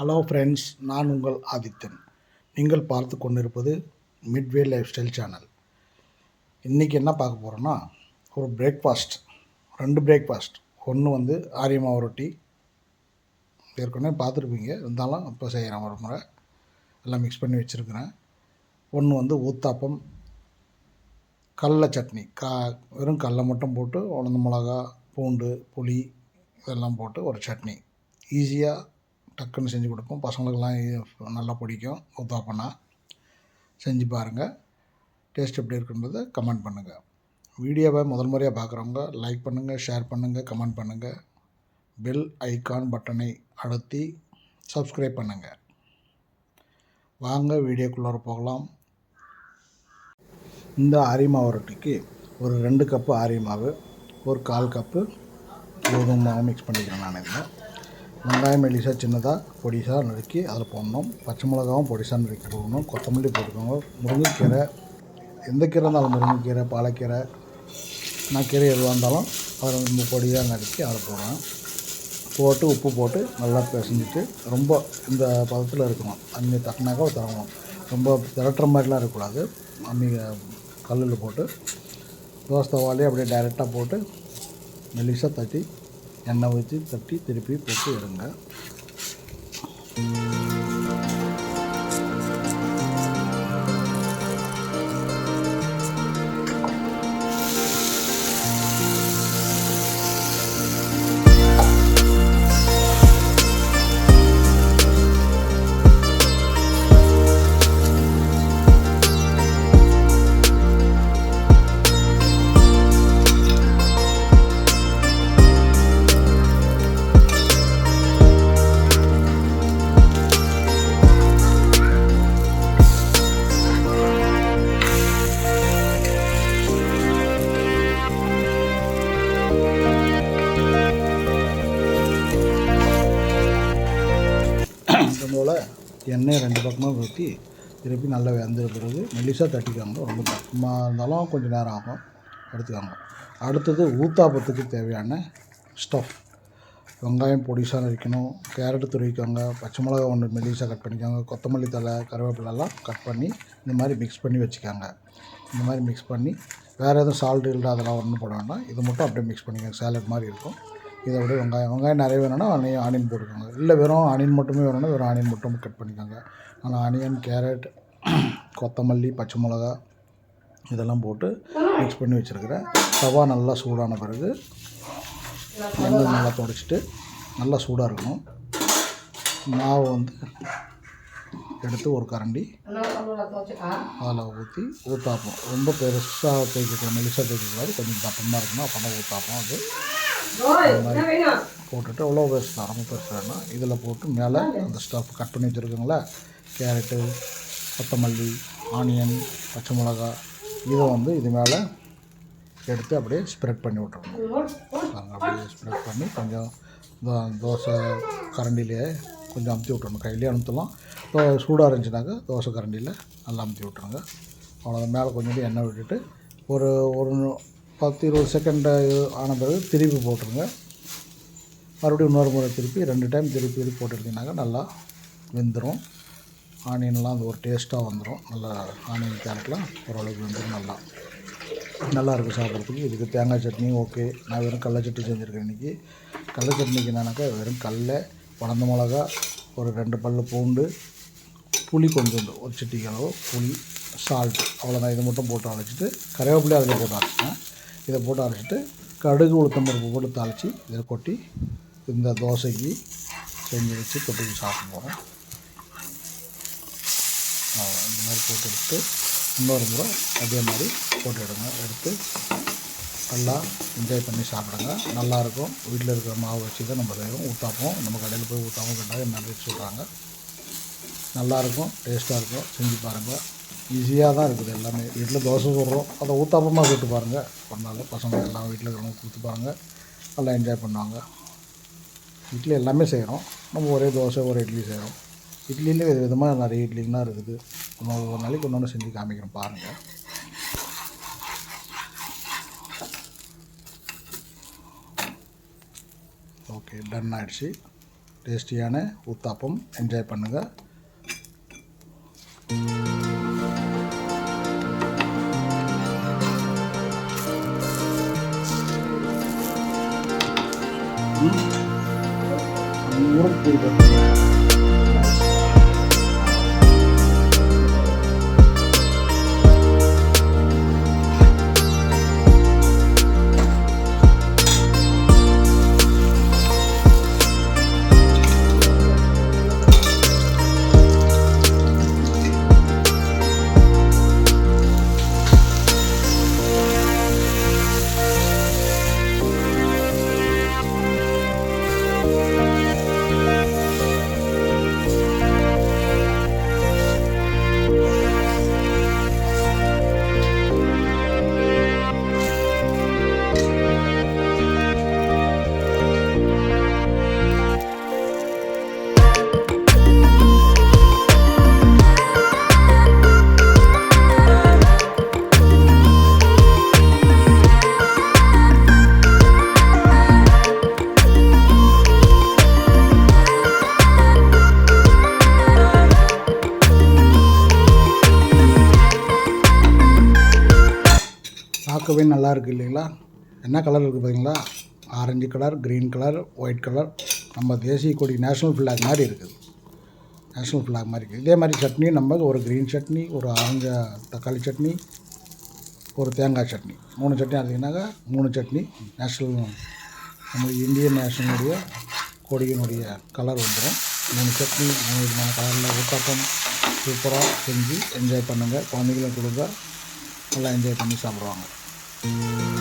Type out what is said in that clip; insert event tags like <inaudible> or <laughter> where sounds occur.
Hello friends நான் உங்கள் ஆதித்தன். நீங்கள் பார்த்து கொண்டிருப்பது மிட்வே லைஃப் ஸ்டைல் சேனல் இன்றைக்கி என்ன பார்க்க போகிறோன்னா ஒரு பிரேக்ஃபாஸ்ட் ரெண்டு பிரேக்ஃபாஸ்ட் ஒன்று வந்து ஆரியமாவு ரொட்டி. ஏற்கனவே பார்த்துருப்பீங்க. இருந்தாலும் இப்போ செய்கிறேன் ஒரு முறை. எல்லாம் மிக்ஸ் பண்ணி வச்சுருக்கிறேன். ஒன்று வந்து ஊத்தாப்பம் கடல சட்னி. கா வெறும் கடலை மட்டும் போட்டு உலர்ந்த மிளகா பூண்டு புளி இதெல்லாம் போட்டு ஒரு சட்னி. ஈஸியாக டக்குன்னு செஞ்சு கொடுப்போம். பசங்களுக்கெல்லாம் நல்லா பிடிக்கும். உத்தாப்பனா செஞ்சு பாருங்கள் டேஸ்ட் எப்படி இருக்குன்றதை கமெண்ட் பண்ணுங்கள் வீடியோவை முதல் முறையாக பார்க்குறவங்க லைக் பண்ணுங்கள் ஷேர் பண்ணுங்கள் கமெண்ட் பண்ணுங்கள் பெல் ஐக்கான் பட்டனை அழுத்தி சப்ஸ்கிரைப் பண்ணுங்கள் வாங்க வீடியோக்குள்ளார போகலாம். இந்த ஆரியமாவை ரொட்டிக்கு ஒரு ரெண்டு கப்பு ஆரியமாவு ஒரு கால் கப்பு கோதுமை மாவு மிக்ஸ் பண்ணிக்கிறேன் நான் இதில். வெங்காயம் மெலிசாக சின்னதாக பொடிசாக நறுக்கி அதில் போடணும். பச்சை மிளகாவும் பொடிசாக நறுக்கி போடணும். கொத்தமல்லி போட்டுக்கோங்க. முருங்கைக்கீரை எந்த கீரை இருந்தாலும் முருங்கைக்கீரை பாலக்கீரை நான் கீரை எதுவாக இருந்தாலும் அதை ரொம்ப பொடியாக நறுக்கி அதில் போடுவேன் போட்டு உப்பு போட்டு நல்லா பிசைஞ்சிட்டு ரொம்ப இந்த பதத்தில் இருக்கணும். அம்மி தட்டினாக்கா தரணும். ரொம்ப திரட்டுற மாதிரிலாம் இருக்கக்கூடாது. அம்மி கல்லில் போட்டு தோசை தவாலே அப்படியே டைரெக்டாக போட்டு மெலிசாக தட்டி எண்ணெய் ஊற்றி தட்டி திருப்பி போட்டு எடுங்க. எண்ணெய் ரெண்டு பக்கமாக ஊற்றி திருப்பி நல்லா வெந்துட பிறகு மெலிசாக தட்டிக்காங்க. ரொம்ப தப்பமாக இருந்தாலும் கொஞ்சம் நேரம் ஆகும். எடுத்துக்காங்க. அடுத்தது ஊத்தாப்பத்துக்கு தேவையான ஸ்டஃப் வெங்காயம் பொடிசாக நறுக்கணும். கேரட்டு துருவிக்கோங்க. பச்சை மிளகா ஒன்று மெலிசாக கட் பண்ணிக்கோங்க. கொத்தமல்லி தழை கருவேப்பிலெல்லாம் கட் பண்ணி இந்த மாதிரி மிக்ஸ் பண்ணி வச்சுக்கோங்க. இந்த மாதிரி மிக்ஸ் பண்ணி வேறு எதுவும் சால்ட் இல்லை அதெல்லாம் ஒன்றும் போட வேண்டாம். இது மட்டும் அப்படியே மிக்ஸ் பண்ணிக்கோங்க. சேலட் மாதிரி இருக்கும். இதை விட வெங்காயம் வெங்காயம் நிறைய வேணும்னா ஆனியன் ஆனியன் போட்டுக்கோங்க. இல்லை வெறும் ஆனியன் மட்டுமே வேணும்னா வெறும் ஆனியன் மட்டும் கட் பண்ணிக்கோங்க. ஆனால் ஆனியன் கேரட் <clears throat> கொத்தமல்லி பச்சை மிளகா இதெல்லாம் போட்டு மிக்ஸ் பண்ணி வச்சுருக்கிறேன் தவா நல்லா சூடான பிறகு எண்ணெய் நல்லா தொடச்சிட்டு நல்லா சூடாக இருக்கணும். மாவு வந்து எடுத்து ஒரு கரண்டி அதில் ஊற்றி ஊற்றாப்போம் ரொம்ப பெருசாக தேய்க்கக்கூடாது மெலிசாக தேய்க்கக்கூடாது கொஞ்சம் தப்பமாக இருக்கணும். அப்போ தான் ஊற்றாப்போம் அது போட்டுட்டு எவ்வளோ பேசுகிறேன் ரொம்ப பேசுகிறேன்னா இதில் போட்டு மேலே அந்த ஸ்டஃப் கட் பண்ணி வச்சுருக்கோங்களா கேரட்டு கொத்தமல்லி ஆனியன் பச்சை மிளகா இதை வந்து இது மேலே எடுத்து அப்படியே ஸ்ப்ரெட் பண்ணி விட்றணும் பாருங்க, அப்படியே ஸ்ப்ரெட் பண்ணி கொஞ்சம் தோசை கரண்டிலே கொஞ்சம் அமுத்தி விட்றணும் கையிலே அமுத்தலாம். இப்போ சூடாக இருந்துச்சுனாக்கா தோசை கரண்டியில் நல்லா அமுத்தி விட்ருங்க அவ்வளோதான் மேலே கொஞ்சோண்டு எண்ணெய் விட்டுட்டு ஒரு ஒரு பத்து இருபது செகண்டு ஆன பிறகு திருப்பி போட்டுருங்க. மறுபடியும் இன்னொரு முறை திருப்பி ரெண்டு டைம் திருப்பி திருப்பி போட்டுருந்தீங்கன்னாக்கா நல்லா வெந்துடும் ஆனியன்லாம் அந்த ஒரு டேஸ்ட்டாக வந்துடும் நல்லா ஆனியன் கேரட்லாம் ஓரளவுக்கு வெந்துடும் நல்லா. நல்லா இருக்கும் சாப்பிட்றதுக்கு. இதுக்கு தேங்காய் சட்னி ஓகே நான் வெறும் கடல சட்னி செஞ்சுருக்கேன் இன்றைக்கி கடல சட்னிக்கு என்னன்னாக்கா வெறும் கடல வளர்ந்த மிளகா ஒரு ரெண்டு பல்லு பூண்டு புளி கொஞ்சம் ஒரு சிட்டிக்கு அளவு புளி சால்ட் அவ்வளோதான் இது மட்டும் போட்டு அழைச்சிட்டு கருவேப்பிலையை அதில் போட்டு அரைச்சிட்டேன். இதை போட்டு அரைச்சிட்டு கடுகு உளுத்தம் பருப்பு போட்டு தாளித்து இதை கொட்டி இந்த தோசைக்கு செஞ்சு வச்சு தொட்டுக்கு சாப்பிட போகிறோம் இந்த மாதிரி போட்டு எடுத்து இன்னொரு முறை அதே மாதிரி போட்டு எடுங்க. எடுத்து நல்லா என்ஜாய் பண்ணி சாப்பிடுங்க. நல்லாயிருக்கும் வீட்டில் இருக்கிற மாவு வச்சு தான் நம்ம செய்வோம். ஊற்றாப்போம் நம்ம கடையில் போய் ஊத்தாப்பம் கேட்டால் நல்லா சொல்கிறாங்க நல்லாயிருக்கும் டேஸ்ட்டாக இருக்கும். செஞ்சு பாருங்கள் ஈஸியாக தான் இருக்குது எல்லாமே. வீட்டில் தோசை சுடுறோம். அதை ஊத்தாப்பமாக சுட்டு பாருங்கள் ஒரு பசங்க எல்லாம் வீட்டில் இருக்கிறவங்க கொடுத்து பாருங்கள் நல்லா என்ஜாய் பண்ணுவாங்க. இட்லி எல்லாமே செய்கிறோம் நம்ம ஒரே தோசை ஒரே இட்லி செய்கிறோம் இட்லியில் வித விதமாக நிறைய இட்லிலாம் இருக்குது. நம்ம ஒரு நாளைக்கு ஒன்று ஒன்று செஞ்சு காமிக்கிறோம் பாருங்கள் ஓகே டன் ஆகிடுச்சு டேஸ்டியான ஊத்தாப்பம். என்ஜாய் பண்ணுங்கள் ஊருக்கு பார்க்கவே நல்லா இருக்குது இல்லைங்களா? என்ன கலர் இருக்குது பார்த்தீங்களா orange colour green colour white colour நம்ம தேசிய கொடி நேஷ்னல் ஃப்ளாக் மாதிரி இருக்குது. நேஷ்னல் ஃப்ளாக் மாதிரி இருக்குது. இதே மாதிரி சட்னி நம்ம ஒரு க்ரீன் சட்னி ஒரு ஆரஞ்சு தக்காளி சட்னி ஒரு தேங்காய் சட்னி. மூணு சட்னி அரைச்சிங்கனாக்கா மூணு சட்னி. நேஷ்னல் நம்ம இந்தியன் நேஷனுடைய கொடியினுடைய கலர் வந்துடும் மூணு சட்னி மூணு விதமான கலரில் ஊத்தாப்பம் சூப்பராக செஞ்சு என்ஜாய் பண்ணுங்கள் குழந்தைகளும் கொடுங்க. நல்லா என்ஜாய் பண்ணி சாப்பிடுவாங்க. Thank you.